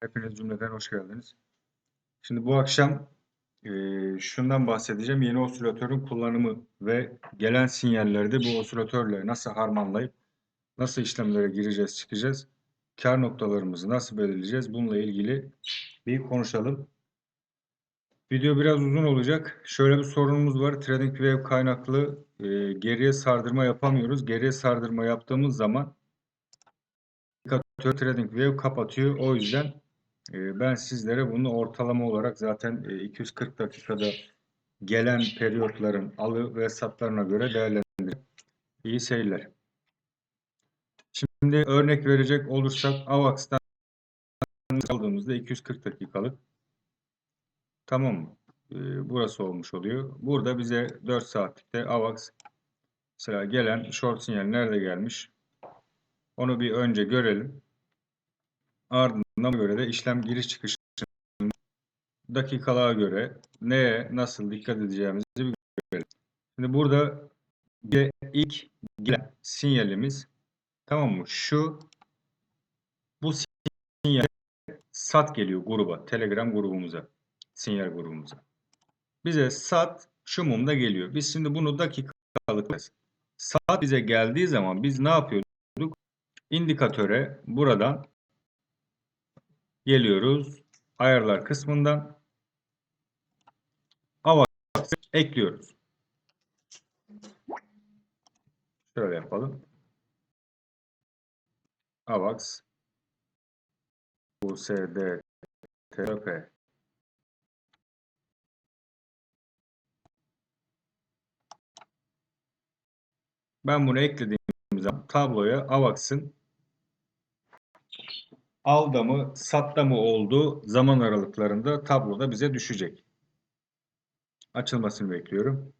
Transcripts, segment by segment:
Hepiniz cümleden hoş geldiniz. Şimdi bu akşam e, şundan bahsedeceğim. Yeni osilatörün kullanımı ve gelen sinyallerde bu osilatörle nasıl harmanlayıp nasıl işlemlere gireceğiz, çıkacağız, kar noktalarımızı nasıl belirleyeceğiz bununla ilgili bir konuşalım. Video biraz uzun olacak. Şöyle bir sorunumuz var. TradingView kaynaklı e, geriye sardırma yapamıyoruz. Geriye sardırma yaptığımız zaman indikatör TradingView kapatıyor. O yüzden ben sizlere bunu ortalama olarak zaten e, 240 dakikada gelen periyotların alı ve satlarına göre değerlendireceğim. İyi seyirler. Şimdi örnek verecek olursak AVAX'tan aldığımızda 240 dakikalık Tamam mı? Ee, burası olmuş oluyor. Burada bize 4 saatlikte AVAX mesela gelen short sinyal nerede gelmiş? Onu bir önce görelim. Ardından göre de işlem giriş çıkış dakikalığa göre neye nasıl dikkat edeceğimizi bir görelim. Şimdi burada ilk gelen sinyalimiz tamam mı? Şu bu sinyal sat geliyor gruba, Telegram grubumuza, sinyal grubumuza. Bize sat şu mumda geliyor. Biz şimdi bunu dakikalık Saat bize geldiği zaman biz ne yapıyorduk? İndikatöre buradan geliyoruz. Ayarlar kısmından AVAX'ı ekliyoruz. Şöyle yapalım. AVAX USD TP Ben bunu eklediğim zaman tabloya AVAX'ın alda mı satta mı olduğu zaman aralıklarında tabloda bize düşecek. Açılmasını bekliyorum.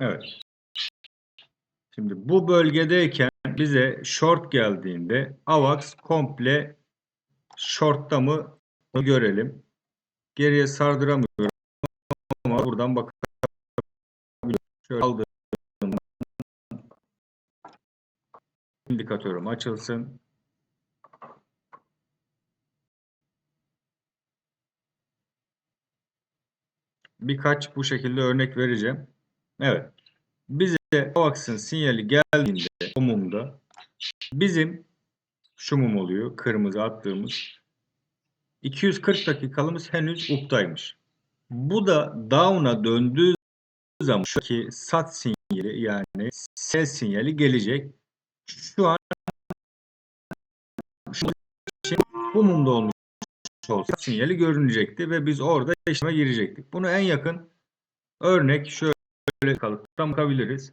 Evet. Şimdi bu bölgedeyken bize short geldiğinde AVAX komple short'ta mı görelim. Geriye sardıramıyorum ama buradan bakalım. Şöyle aldığım indikatörüm açılsın. Birkaç bu şekilde örnek vereceğim. Evet. Bize AVAX'ın sinyali geldiğinde o mumda bizim şu mum oluyor. Kırmızı attığımız 240 dakikalımız henüz up'taymış. Bu da down'a döndüğü zaman şu ki sat sinyali yani sell sinyali gelecek. Şu an şu şey, bu mumda olmuş olsa sinyali görünecekti ve biz orada işleme girecektik. Bunu en yakın örnek şöyle kalıp bakabiliriz.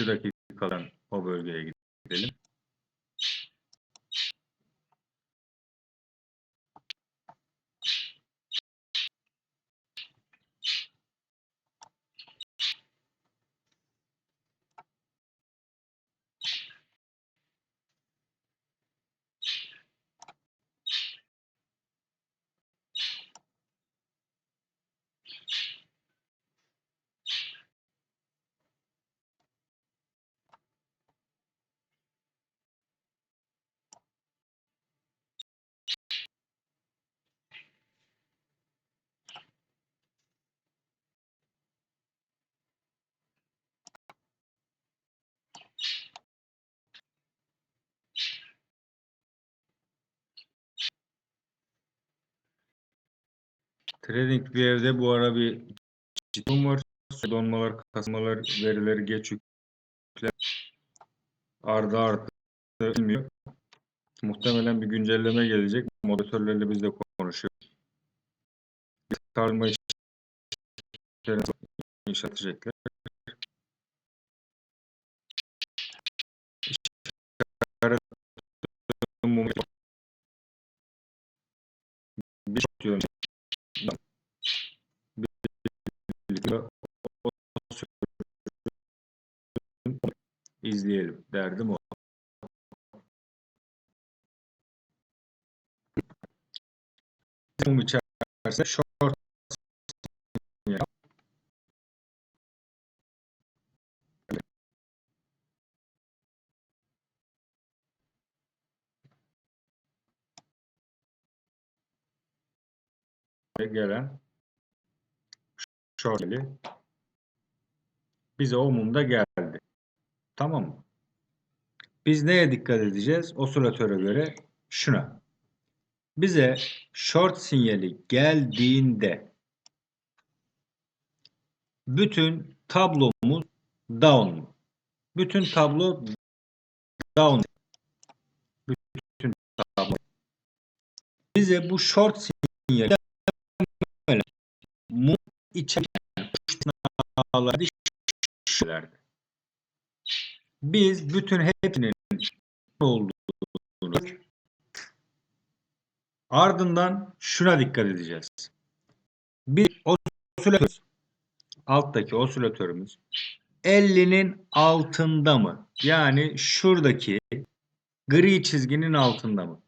Böyle bir dakikadan o bölgeye gidelim. Trading bir evde bu ara bir ciddi var. Donmalar, kasmalar, verileri geç yükler. Arda arda bilmiyor. Muhtemelen bir güncelleme gelecek. Moderatörlerle biz de konuşuyoruz. Sarma işlerini inşaat edecekler. Bir diyorum izleyelim. Derdim o. Zoom içerisinde short gelen şöyle bize o mumda geldi. Tamam mı? Biz neye dikkat edeceğiz? Osilatöre göre şuna. Bize short sinyali geldiğinde bütün tablomuz down mu? Bütün tablo down. Bütün tablo. Bize bu short sinyali mum içeren sınavlarda şulardı. Biz bütün hepsinin olduğunu ardından şuna dikkat edeceğiz. Bir osilatör alttaki osilatörümüz 50'nin altında mı? Yani şuradaki gri çizginin altında mı?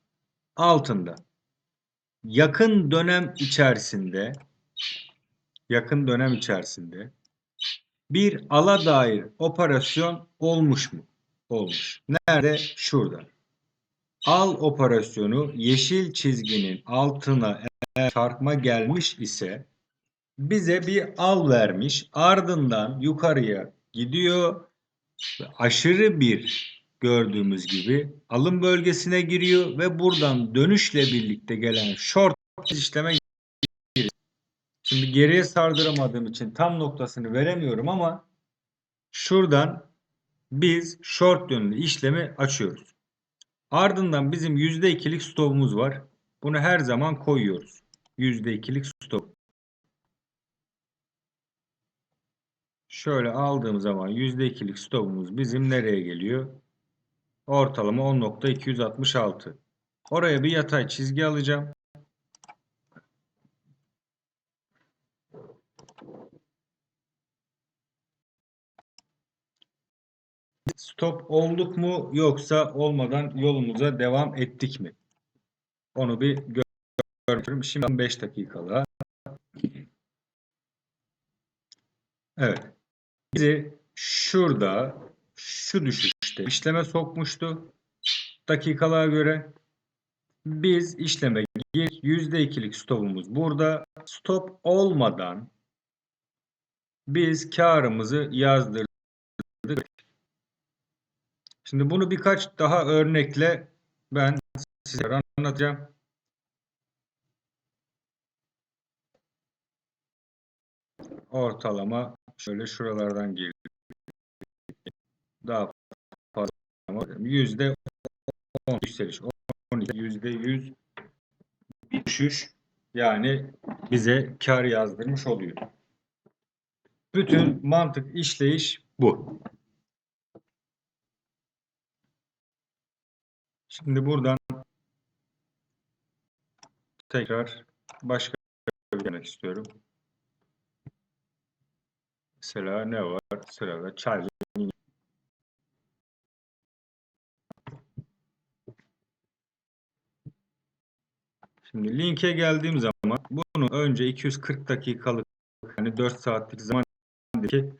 Altında. Yakın dönem içerisinde yakın dönem içerisinde bir ala dair operasyon olmuş mu? Olmuş. Nerede? Şurada. Al operasyonu yeşil çizginin altına eğer çarpma gelmiş ise bize bir al vermiş. Ardından yukarıya gidiyor. Aşırı bir gördüğümüz gibi alım bölgesine giriyor ve buradan dönüşle birlikte gelen short işleme. Şimdi geriye sardıramadığım için tam noktasını veremiyorum ama şuradan biz short yönlü işlemi açıyoruz. Ardından bizim %2'lik stopumuz var. Bunu her zaman koyuyoruz. %2'lik stop. Şöyle aldığım zaman %2'lik stopumuz bizim nereye geliyor? Ortalama 10.266. Oraya bir yatay çizgi alacağım. Stop olduk mu yoksa olmadan yolumuza devam ettik mi? Onu bir görüyorum. Şimdi 5 dakikalığa. Evet. Bizi şurada şu düşüşte işleme sokmuştu. Dakikalığa göre biz işleme gir %2'lik stopumuz burada. Stop olmadan biz karımızı yazdırdık. Şimdi bunu birkaç daha örnekle ben size anlatacağım. Ortalama şöyle şuralardan girdi. Daha fazla yüzde 10 yükseliş. 12 yüzde 100 bir düşüş yani bize kar yazdırmış oluyor. Bütün mantık işleyiş bu. Şimdi buradan tekrar başka bir demek istiyorum. Mesela ne var? Sırada çay. Şimdi linke geldiğim zaman bunu önce 240 dakikalık yani 4 saatlik zamandaki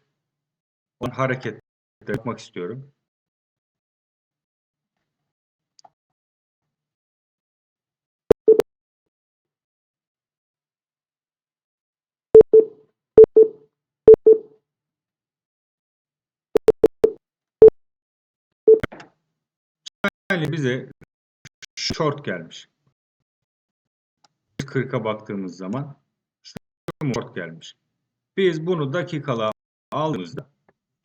hareket yapmak istiyorum. Yani bize short gelmiş. 40'a baktığımız zaman short gelmiş. Biz bunu dakikalığa aldığımızda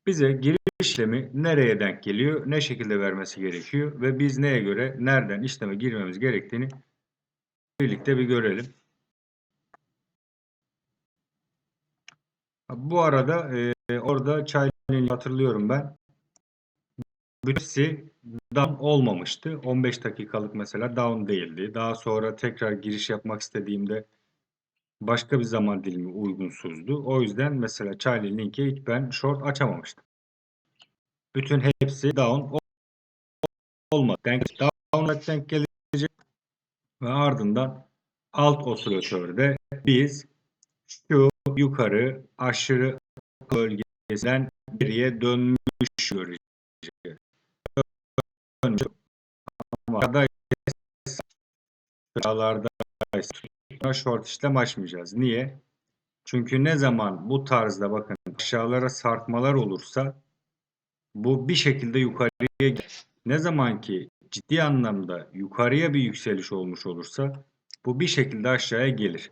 bize giriş işlemi nereye denk geliyor, ne şekilde vermesi gerekiyor ve biz neye göre nereden işleme girmemiz gerektiğini birlikte bir görelim. Bu arada e, orada çayını hatırlıyorum ben. Bütçesi down olmamıştı. 15 dakikalık mesela down değildi. Daha sonra tekrar giriş yapmak istediğimde başka bir zaman dilimi uygunsuzdu. O yüzden mesela Charlie Link'e hiç ben short açamamıştım. Bütün hepsi down olmadı. Denk, down denk gelecek ve ardından alt osilatörde biz şu yukarı aşırı bölgesinden geriye dönmüş göreceğiz. Dönmüş. Ama da aşağılarda short işlem açmayacağız. Niye? Çünkü ne zaman bu tarzda bakın aşağılara sarkmalar olursa bu bir şekilde yukarıya. Ne zaman ki ciddi anlamda yukarıya bir yükseliş olmuş olursa bu bir şekilde aşağıya gelir.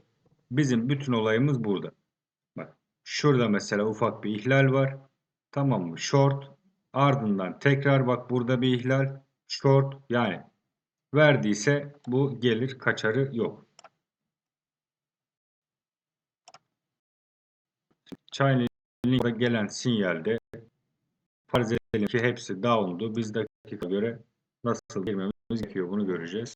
Bizim bütün olayımız burada. Bak şurada mesela ufak bir ihlal var. Tamam mı? Short. Ardından tekrar bak burada bir ihlal. Short. Yani verdiyse bu gelir kaçarı yok. Chainlink'e gelen sinyalde farz edelim ki hepsi down'du. Biz dakika göre nasıl girmemiz gerekiyor bunu göreceğiz.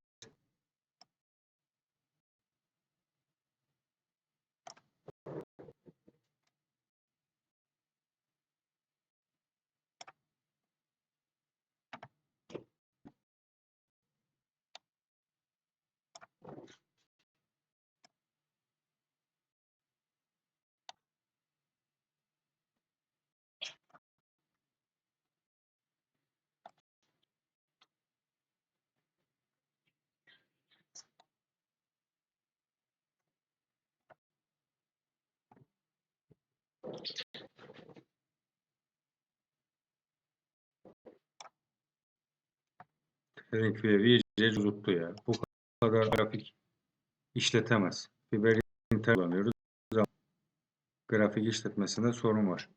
Ve iyice cozuttu ya. Bu kadar grafik işletemez. Fiber internet kullanıyoruz ama grafik işletmesinde sorun var.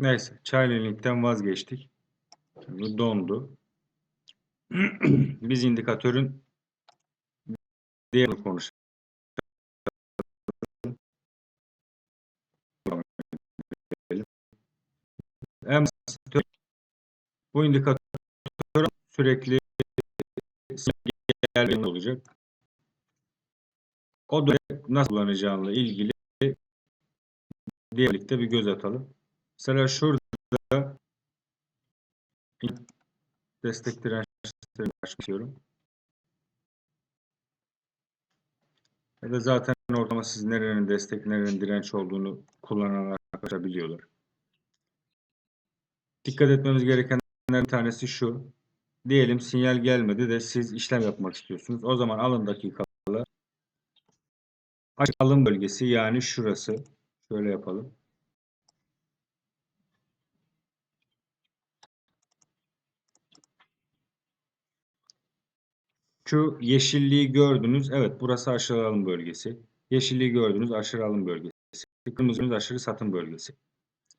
Neyse, Charlie Link'ten vazgeçtik. Bu dondu. Biz indikatörün. En basit bu indikatör sürekli olacak. O da nasıl kullanacağınla ilgili diğer birlikte bir göz atalım. Mesela şurada destek dirençlerini açıyorum. Ya da zaten ortama siz nerenin destek, nerenin direnç olduğunu kullanan arkadaşlar biliyorlar. Dikkat etmemiz gerekenlerden bir tanesi şu. Diyelim sinyal gelmedi de siz işlem yapmak istiyorsunuz. O zaman alın dakikalar. Açık alım bölgesi yani şurası. Şöyle yapalım. Şu yeşilliği gördünüz. Evet burası aşırı alım bölgesi. Yeşilliği gördünüz aşırı alım bölgesi. Kırmızı aşırı satım bölgesi.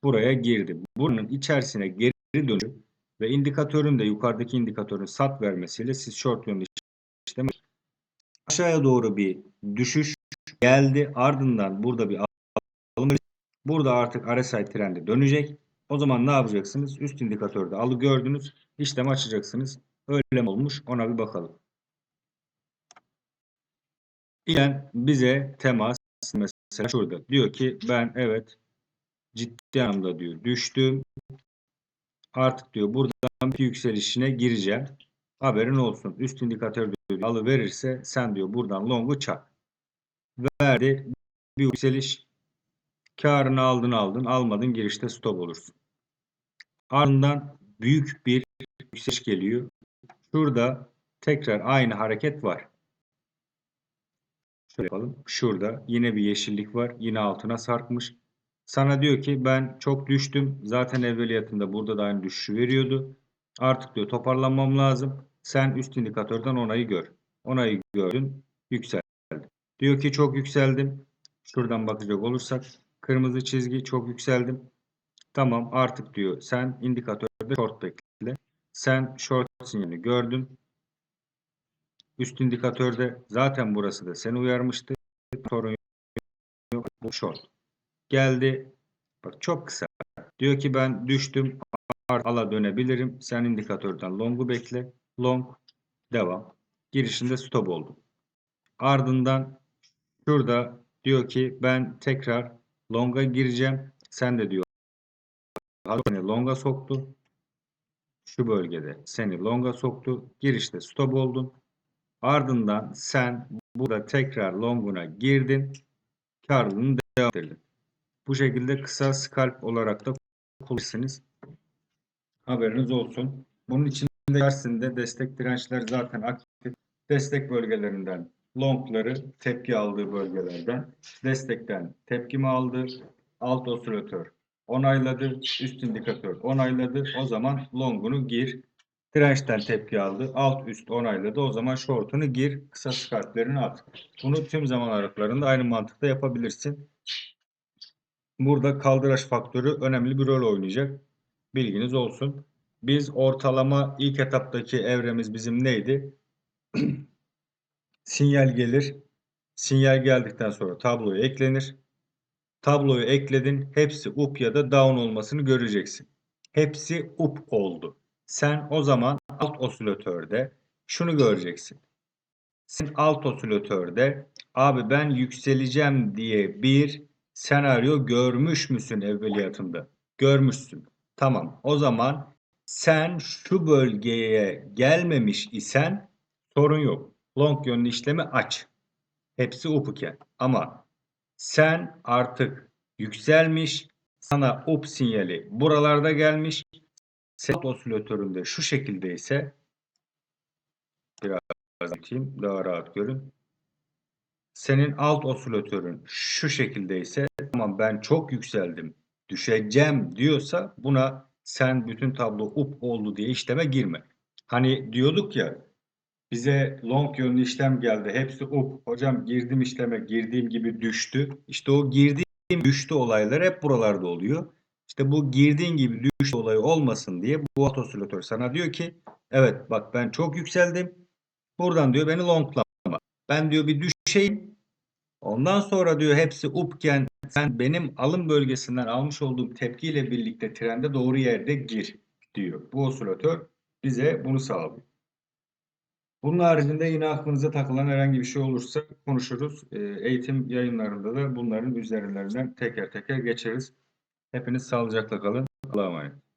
Buraya girdi. Bunun içerisine geri dönüp ve indikatörün de yukarıdaki indikatörün sat vermesiyle siz short yönlü işlem aşağıya doğru bir düşüş geldi. Ardından burada bir alım burada artık RSI trendi dönecek. O zaman ne yapacaksınız? Üst indikatörde alı gördünüz. İşlem açacaksınız. Öyle mi olmuş? Ona bir bakalım. İlen bize temas mesela şurada. Diyor ki ben evet ciddi anlamda diyor düştüm. Artık diyor buradan bir yükselişine gireceğim. Haberin olsun. Üst indikatör diyor alı verirse sen diyor buradan longu çak. Verdi bir yükseliş karını aldın aldın almadın girişte stop olursun. Ardından büyük bir yükseliş geliyor. Şurada tekrar aynı hareket var. Şöyle yapalım. Şurada yine bir yeşillik var. Yine altına sarkmış. Sana diyor ki ben çok düştüm. Zaten evveliyatında burada da aynı düşüşü veriyordu. Artık diyor toparlanmam lazım. Sen üst indikatörden onayı gör. Onayı gördün. Yükseldi. Diyor ki çok yükseldim. Şuradan bakacak olursak kırmızı çizgi çok yükseldim. Tamam artık diyor sen indikatörde short bekle. Sen short sinyalini gördün. Üst indikatörde zaten burası da seni uyarmıştı. Sorun Bu short. Geldi. Bak çok kısa. Diyor ki ben düştüm. Ala dönebilirim. Sen indikatörden long'u bekle. Long. Devam. Girişinde stop oldu. Ardından şurada diyor ki ben tekrar long'a gireceğim. Sen de diyor seni long'a soktu. Şu bölgede seni long'a soktu. Girişte stop oldun. Ardından sen burada tekrar long'una girdin. Karlılığını devam ettirdin. Bu şekilde kısa scalp olarak da kullanırsınız. Haberiniz olsun. Bunun için dersinde destek dirençler zaten aktif. Destek bölgelerinden longları tepki aldığı bölgelerden destekten tepkimi aldı. Alt osilatör onayladı. Üst indikatör onayladı. O zaman longunu gir. Dirençten tepki aldı. Alt üst onayladı. O zaman short'unu gir. Kısa scalplerini at. Bunu tüm zaman aralıklarında aynı mantıkla yapabilirsin. Burada kaldıraç faktörü önemli bir rol oynayacak. Bilginiz olsun. Biz ortalama ilk etaptaki evremiz bizim neydi? Sinyal gelir. Sinyal geldikten sonra tabloya eklenir. Tabloyu ekledin. Hepsi up ya da down olmasını göreceksin. Hepsi up oldu. Sen o zaman alt osilatörde şunu göreceksin. Sen alt osilatörde abi ben yükseleceğim diye bir senaryo görmüş müsün evveliyatında? Görmüşsün. Tamam. O zaman sen şu bölgeye gelmemiş isen sorun yok. Long yönlü işlemi aç. Hepsi up iken. Ama sen artık yükselmiş, sana up sinyali buralarda gelmiş. Set osilatöründe şu şekilde ise biraz açayım daha rahat görün. Senin alt osilatörün şu şekilde ise tamam ben çok yükseldim düşeceğim diyorsa buna sen bütün tablo up oldu diye işleme girme. Hani diyorduk ya bize long yönlü işlem geldi. Hepsi up. Hocam girdim işleme girdiğim gibi düştü. İşte o girdiğim düştü olaylar hep buralarda oluyor. İşte bu girdiğin gibi düştü olayı olmasın diye bu osilatör sana diyor ki evet bak ben çok yükseldim. Buradan diyor beni longlama. Ben diyor bir düşeyim. Ondan sonra diyor hepsi upken sen benim alım bölgesinden almış olduğum tepkiyle birlikte trende doğru yerde gir diyor. Bu osilatör bize bunu sağlıyor. Bunun haricinde yine aklınıza takılan herhangi bir şey olursa konuşuruz. Ee, Eğitim yayınlarında da bunların üzerinden teker teker geçeriz. Hepiniz sağlıcakla kalın. Allah'a emanet.